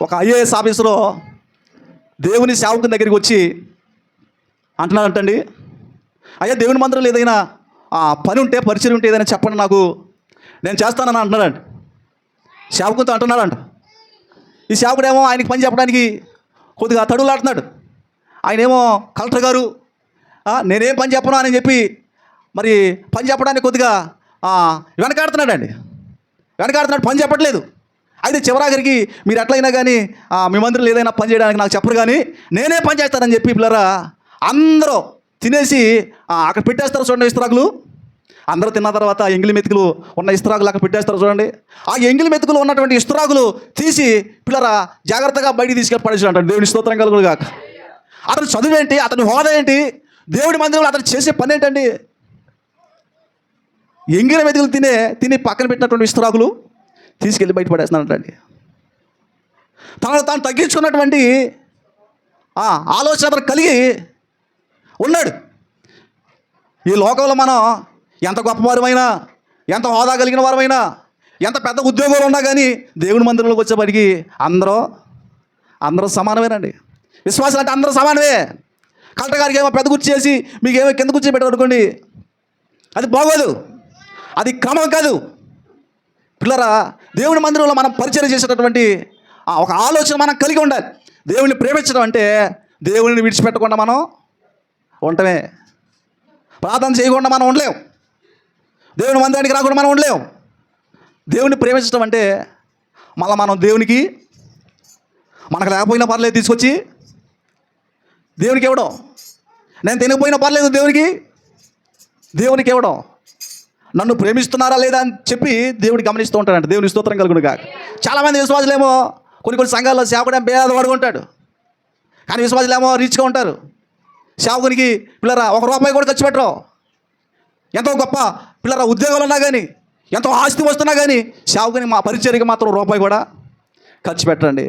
ఒక ఐఏఎస్ ఆఫీసులో దేవుని సేవకుని దగ్గరికి వచ్చి అంటున్నారంటండి అయ్యా దేవుని మందిరంలో ఏదైనా ఆ, పని ఉంటే పరిచయం ఉంటే ఏదైనా చెప్పండి నాకు. నేను చేస్తానని అంటున్నాడంట. సేవకునితో అంటున్నాడంట. ఈ సేవకుడేమో ఆయనకి పని చెప్పడానికి కొద్దిగా తడులాడుతున్నాడు ఆయనేమో కలెక్టర్ గారు నేనేం పని చెప్పను అని చెప్పి మరి పని చెప్పడానికి కొద్దిగా వెనకాడుతున్నాడండి. వెనకాడుతున్నాడు పని చెప్పట్లేదు. అయితే చివరాఖరికి మీరు ఎట్లయినా కానీ మీ మందిరంలో ఏదైనా పని చేయడానికి నాకు చెప్పరు కానీ నేనే పని చేస్తానని చెప్పి పిల్లరా అందరూ తినేసి అక్కడ పెట్టేస్తారు చూడండి ఇస్త్రాకులు. అందరూ తిన్న తర్వాత ఎంగిలి మెతుకులు ఉన్న ఇస్త్రాకులు అక్కడ పెట్టేస్తారు చూడండి. ఆ ఎంగిలి మెతుకులు ఉన్నటువంటి ఇస్త్రాకులు తీసి పిల్లరా జాగ్రత్తగా బయటికి తీసుకెళ్ళి పడేసి దేవుని స్తోత్రం కలుగుడు కాక అతను చదువు ఏంటి? అతని హోదా ఏంటి? దేవుడి మందిరంలో అతను చేసే పని ఏంటండి? ఎంగిలి మెతుకులు తినే తిని పక్కన పెట్టినటువంటి ఇస్త్రాకులు. తీసుకెళ్ళి బయట పడేస్తున్నాడండి తనను తాను తగ్గించుకున్నటువంటి ఆ, ఆలోచన అతను కలిగి ఉన్నాడు. ఈ లోకంలో మనం ఎంత గొప్పవారమైనా ఎంత హోదా కలిగిన వారమైనా ఎంత పెద్ద ఉద్యోగాలు ఉన్నా కానీ దేవుని మందిరంలోకి వచ్చేప్పటికి అందరూ అందరూ సమానమేనండి. విశ్వాసం అంటే అందరూ సమానమే. కలెక్టర్ గారికి ఏమో పెద్ద కుర్చీ చేసి మీకు ఏమో కింద కుర్చీ పెట్టారు అనుకోండి అది బాగోదు. అది క్రమం కాదు. పిల్లరా దేవుని మందిరంలో మనం పరిచయం చేసేటటువంటి ఆ ఒక ఆలోచన మనం కలిగి ఉండాలి. దేవుని ప్రేమించడం అంటే దేవుని విడిచిపెట్టకుండా మనం ఉండటమే ప్రార్థన చేయకుండా మనం ఉండలేం. దేవుని మందిరానికి రాకుండా మనం ఉండలేము దేవుని ప్రేమించడం అంటే మళ్ళీ మనం దేవునికి మనకు లేకపోయినా పర్లేదు తీసుకొచ్చి దేవునికి ఇవ్వడం. నేను తినకపోయినా పర్లేదు దేవునికి దేవునికి ఇవ్వడం. నన్ను ప్రేమిస్తున్నారా లేదా అని చెప్పి దేవుడు గమనిస్తూ ఉంటాడంట. దేవుని స్తోత్రం కలుగును కాక చాలామంది విశ్వాసులేమో కొన్ని కొన్ని సంఘాల్లో సేవకుడు బేద పడుకుంటాడు కానీ విశ్వాసులేమో రీచ్గా ఉంటారు. సేవకునికి పిల్లరా ఒక రూపాయి కూడా ఖర్చు పెట్టరు. ఎంతో గొప్ప పిల్లరా ఉద్యోగాలు ఉన్నా కానీ ఎంతో ఆస్తి వస్తున్నా కానీ సేవకుని మా పరిచర్కి మాత్రం రూపాయి కూడా ఖర్చు పెట్టండి